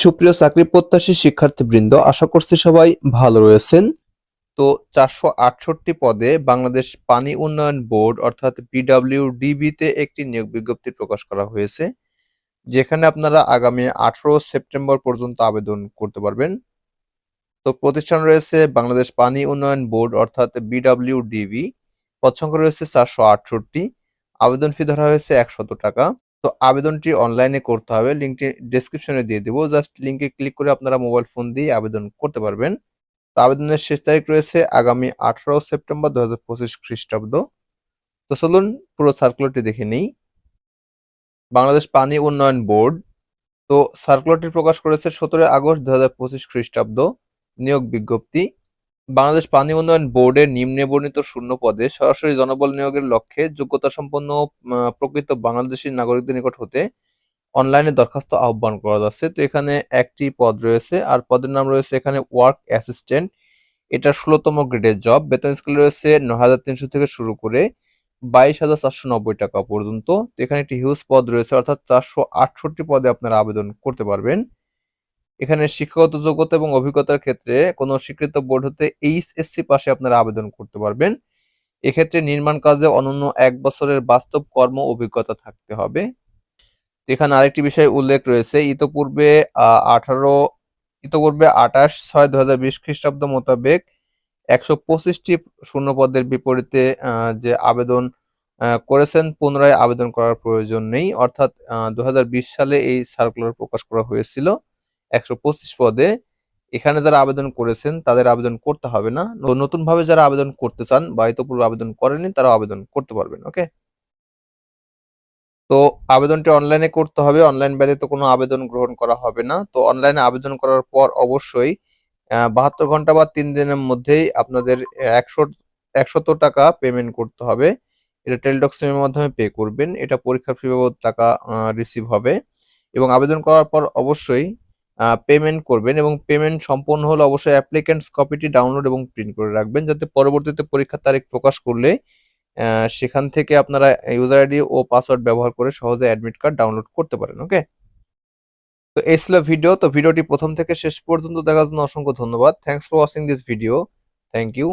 সুপ্রিয় চাকরি প্রত্যাশী শিক্ষার্থীবৃন্দ, আশা করছি সবাই ভালো রয়েছেন। তো চারশো আটষট্টি পদে বাংলাদেশ পানি উন্নয়ন বোর্ড, অর্থাৎ পিডাব্লিউডিবি তে একটি নিয়োগ বিজ্ঞপ্তি প্রকাশ করা হয়েছে, যেখানে আপনারা আগামী আঠারো সেপ্টেম্বর পর্যন্ত আবেদন করতে পারবেন। তো প্রতিষ্ঠান রয়েছে বাংলাদেশ পানি উন্নয়ন বোর্ড, অর্থাৎ বিডাব্লিউডিবি পদ সংখ্যা রয়েছে চারশো আটষট্টি। আবেদন ফি ধরা হয়েছে একশত টাকা। তো আবেদনটি অনলাইনে করতে হবে। লিঙ্কটি ডেসক্রিপশনে দিয়ে দেবো। জাস্ট লিঙ্কে ক্লিক করে আপনারা মোবাইল ফোন দিয়ে আবেদন করতে পারবেন। তো আবেদনের শেষ তারিখ রয়েছে আগামী আঠারো সেপ্টেম্বর দু হাজার পঁচিশ খ্রিস্টাব্দ। তো চলুন পুরো সার্কুলারটি দেখে নিই। বাংলাদেশ পানি উন্নয়ন বোর্ড। তো সার্কুলারটি প্রকাশ করেছে সতেরোই আগস্ট দু হাজার পঁচিশ খ্রিস্টাব্দ। নিয়োগ বিজ্ঞপ্তি। বাংলাদেশ পানি উন্নয়ন বোর্ডের নিম্নে বর্ণিত শূন্য পদে সরাসরি জনবল নিয়োগের লক্ষ্যে যোগ্যতা সম্পন্ন প্রকৃত বাংলাদেশী নাগরিকদের নিকট হতে অনলাইনে দরখাস্ত আহ্বান করা যাচ্ছে। তো এখানে একটি পদ রয়েছে, আর পদের নাম রয়েছে এখানে ওয়ার্ক অ্যাসিস্ট্যান্ট। এটা ষোলোতম গ্রেডের জব। বেতন স্কেল রয়েছে ন হাজার তিনশো থেকে শুরু করে বাইশ হাজার চারশো নব্বই টাকা পর্যন্ত। তো এখানে একটি হিউজ পদ রয়েছে, অর্থাৎ চারশো আটষট্টি পদে আপনারা আবেদন করতে পারবেন। এখানে শিক্ষাগত যোগ্যতা এবং অভিজ্ঞতার ক্ষেত্রে কোনো স্বীকৃত বোর্ড হতে এইচএসসি পাশে আপনারা আবেদন করতে পারবেন। এক্ষেত্রে নির্মাণ কাজে অনন্য এক বছরের বাস্তব কর্ম অভিজ্ঞতা থাকতে হবে। এখানে আরেকটি বিষয় উল্লেখ রয়েছে, ইতোপূর্বে আঠারো, ইতোপূর্বে আঠাশ ছয় দু হাজার বিশ খ্রিস্টাব্দ মোতাবেক একশো পঁচিশটি শূন্য পদের বিপরীতে যে আবেদন করেছেন, পুনরায় আবেদন করার প্রয়োজন নেই। অর্থাৎ দু হাজার বিশ সালে এই সার্কুলার প্রকাশ করা হয়েছিল। একশো পঁচিশ পদে। এখানে যারা আবেদন করেছেন, তাদের আবেদন করতে হবে না। নতুন ভাবে যারা আবেদন করতে চান বা ইতোপূর্বে আবেদন করেনি তারা আবেদন করতে পারবেন, ওকে? তো আবেদনটি অনলাইনে করতে হবে। অনলাইন ব্যতীত কোনো আবেদন গ্রহণ করা হবে না। তো অনলাইনে আবেদন করার পর অবশ্যই বাহাত্তর ঘণ্টা বা তিন দিনের মধ্যেই আপনাদের একশো, একশত টাকা পেমেন্ট করতে হবে। এটা টেলডক সিমের মাধ্যমে পে করবেন। এটা পরীক্ষার ফি বাবদ টাকা রিসিভ হবে। এবং আবেদন করার পর অবশ্যই পেমেন্ট করবেন এবং পেমেন্ট সম্পন্ন হলে অবশ্যই অ্যাপ্লিকেন্টস কপিটি ডাউনলোড এবং প্রিন্ট করে রাখবেন যাতে পরবর্তীতে পরীক্ষার তারিখ প্রকাশ করলে সেখান থেকে আপনারা ইউজার আইডি ও পাসওয়ার্ড ব্যবহার করে সহজে অ্যাডমিট কার্ড ডাউনলোড করতে পারেন ওকে তো এই ছিল ভিডিও তো ভিডিওটি প্রথম থেকে শেষ পর্যন্ত দেখার জন্য অসংখ্য ধন্যবাদ। Thanks for watching this video thank you